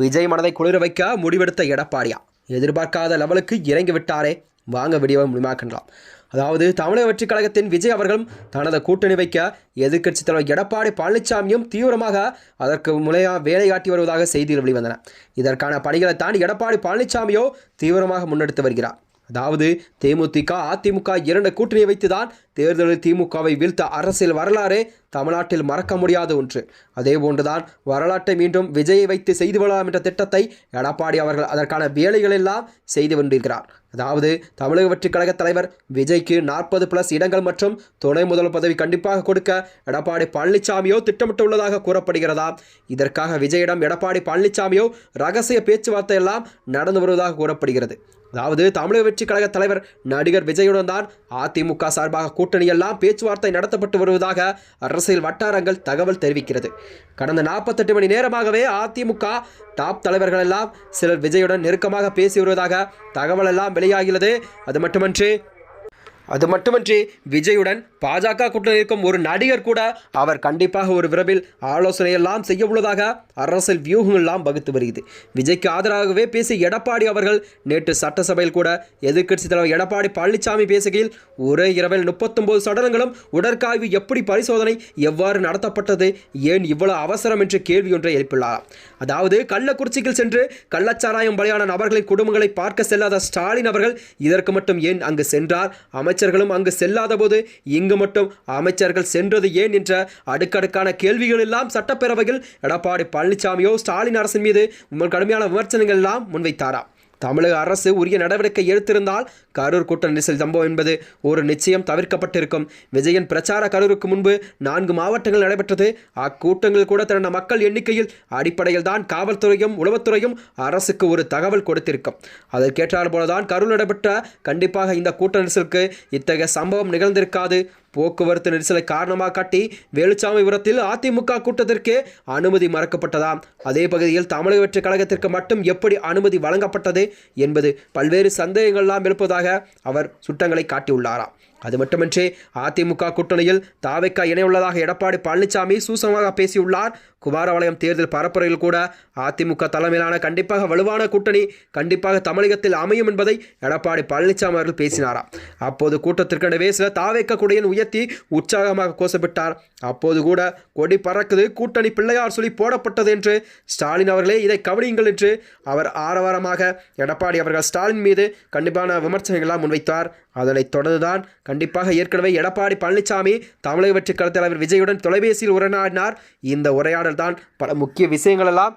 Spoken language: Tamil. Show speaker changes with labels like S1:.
S1: விஜய் மனதை குளிர வைக்க முடிவெடுத்த எடப்பாடியா? எதிர்பார்க்காத லெவலுக்கு இறங்கி விட்டாரே. வாங்க வீடியோவை முடிமாக்கின்றலாம் அதாவது தமிழக வெற்றிக் கழகத்தின் விஜய் அவர்களும் தனது கூட்டணி வைக்க எதிர்க்கட்சித் தலைவர் எடப்பாடி பழனிசாமியும் தீவிரமாக அதற்கு முறையாக வேலையாட்டி வருவதாக செய்திகள் வெளிவந்தன. இதற்கான பணிகளை தாண்டி எடப்பாடி பழனிசாமியோ தீவிரமாக முன்னெடுத்து வருகிறார். அதாவது தேமுதிக அதிமுக இரண்டு கூட்டணியை வைத்துதான் தேர்தலில் திமுகவை வீழ்த்த அரசியல் வரலாறு தமிழ்நாட்டில் மறக்க முடியாத ஒன்று. அதே போன்றுதான் வரலாற்றை மீண்டும் விஜயை வைத்து செய்து விடலாம் என்ற திட்டத்தை எடப்பாடி அவர்கள் அதற்கான வேலைகளெல்லாம் செய்து கொண்டிருக்கிறார். அதாவது தமிழக வெற்றிக் கழக தலைவர் விஜய்க்கு நாற்பது பிளஸ் இடங்கள் மற்றும் துணை முதல் பதவி கண்டிப்பாக கொடுக்க எடப்பாடி பழனிசாமியோ திட்டமிட்டுள்ளதாக கூறப்படுகிறதா? இதற்காக விஜயிடம் எடப்பாடி பழனிசாமியோ ரகசிய பேச்சுவார்த்தை எல்லாம் நடந்து வருவதாக கூறப்படுகிறது. அதாவது தமிழக வெற்றி கழக தலைவர் நடிகர் விஜயுடன் தான் அதிமுக சார்பாக கூட்டணியெல்லாம் பேச்சுவார்த்தை நடத்தப்பட்டு வருவதாக அரசியல் வட்டாரங்கள் தகவல் தெரிவிக்கிறது. கடந்த நாற்பத்தெட்டு மணி நேரமாகவே அதிமுக டாப் தலைவர்கள் எல்லாம் சிலர் விஜயுடன் நெருக்கமாக பேசி வருவதாக தகவல் எல்லாம் வெளியாகிறது அது மட்டுமன்றி அது மட்டுமன்றி விஜயுடன் பாஜக கூட்டணி இருக்கும் ஒரு நடிகர் கூட அவர் கண்டிப்பாக ஒரு விரைவில் ஆலோசனையெல்லாம் செய்ய உள்ளதாக அரசியல் வியூகங்கள்லாம் வகுத்து வருகிறது. விஜய்க்கு ஆதரவாகவே பேசிய எடப்பாடி அவர்கள் நேற்று சட்டசபையில் கூட எதிர்க்கட்சித் தலைவர் எடப்பாடி பழனிசாமி பேசுகையில் ஒரே இரவில் முப்பத்தொன்பது சடலங்களும் உடற்காய்வு எப்படி பரிசோதனை எவ்வாறு நடத்தப்பட்டது ஏன் இவ்வளவு அவசரம்? என்று கேள்வி ஒன்றை எழுப்பியுள்ளார். அதாவது கள்ளக்குறிச்சியில் சென்று கள்ளச்சாராயம் பலியான நபர்களின் குடும்பங்களை பார்க்க செல்லாத ஸ்டாலின் அவர்கள் இதற்கு மட்டும் ஏன் அங்கு சென்றார்? அமைச்சர்களும் அங்கு செல்லாத போது இங்கு மட்டும் அமைச்சர்கள் சென்றது ஏன் என்ற அடுக்கடுக்கான கேள்விகள் எல்லாம் சட்டப்பேரவையில் எடப்பாடி பழனிசாமியோ ஸ்டாலின் அரசின் மீது கடுமையான விமர்சனங்கள் எல்லாம் முன்வைத்தாராம் தமிழக அரசு உரிய நடவடிக்கை எடுத்திருந்தால் கரூர் கூட்ட நெரிசல் சம்பவம் என்பது ஒரு நிச்சயம் தவிர்க்கப்பட்டிருக்கும். விஜயன் பிரச்சார கரூருக்கு முன்பு நான்கு மாவட்டங்கள் நடைபெற்றது. அக்கூட்டங்கள் கூட திரண்ட மக்கள் எண்ணிக்கையில் அடிப்படையில் தான் காவல்துறையும் உளவுத்துறையும் அரசுக்கு ஒரு தகவல் கொடுத்திருக்கும். அதற்கேற்றால் போலதான் கரூர் நடைபெற்ற கண்டிப்பாக இந்த கூட்ட நெரிசலுக்கு இத்தகைய சம்பவம் நிகழ்ந்திருக்காது. போக்குவரத்து நெரிசலை காரணமாக காட்டி வேலுச்சாமிபுரத்தில் அதிமுக கூட்டத்திற்கு அனுமதி மறக்கப்பட்டதாம் அதே பகுதியில் தமிழக வெற்றி கழகத்திற்கு மட்டும் எப்படி அனுமதி வழங்கப்பட்டது என்பது பல்வேறு சந்தேகங்கள்லாம் எழுப்பதாக அவர் சுட்டங்களை காட்டியுள்ளாராம். அது மட்டுமின்றி அதிமுக கூட்டணியில் தாவைக்கா இணையுள்ளதாக எடப்பாடி பழனிசாமி சூசகமாக பேசியுள்ளார். குமாரபாளையம் தேர்தல் பரப்புரையில் கூட அதிமுக தலைமையிலான கண்டிப்பாக வலுவான கூட்டணி கண்டிப்பாக தமிழகத்தில் அமையும் என்பதை எடப்பாடி பழனிசாமி அவர்கள் பேசினாராம் அப்போது கூட்டத்திற்கெனவே சில தாவைக்க கொடியின் உயர்த்தி உற்சாகமாக கோஷப்பட்டார் அப்போது கூட கொடி பறக்குது கூட்டணி பிள்ளையார் சொல்லி போடப்பட்டது என்று ஸ்டாலின் அவர்களே இதை கவனியுங்கள் என்று அவர் ஆரவாரமாக எடப்பாடி அவர்கள் ஸ்டாலின் மீது கண்டிப்பான விமர்சனங்களாக முன்வைத்தார். அதனைத் தொடர்ந்துதான் கண்டிப்பாக ஏற்கனவே எடப்பாடி பழனிசாமி தமிழக வெற்றி கழகத் தலைவர் விஜயுடன் தொலைபேசியில் உரையாடினார். இந்த உரையாடல் தான் பல முக்கிய விஷயங்களெல்லாம்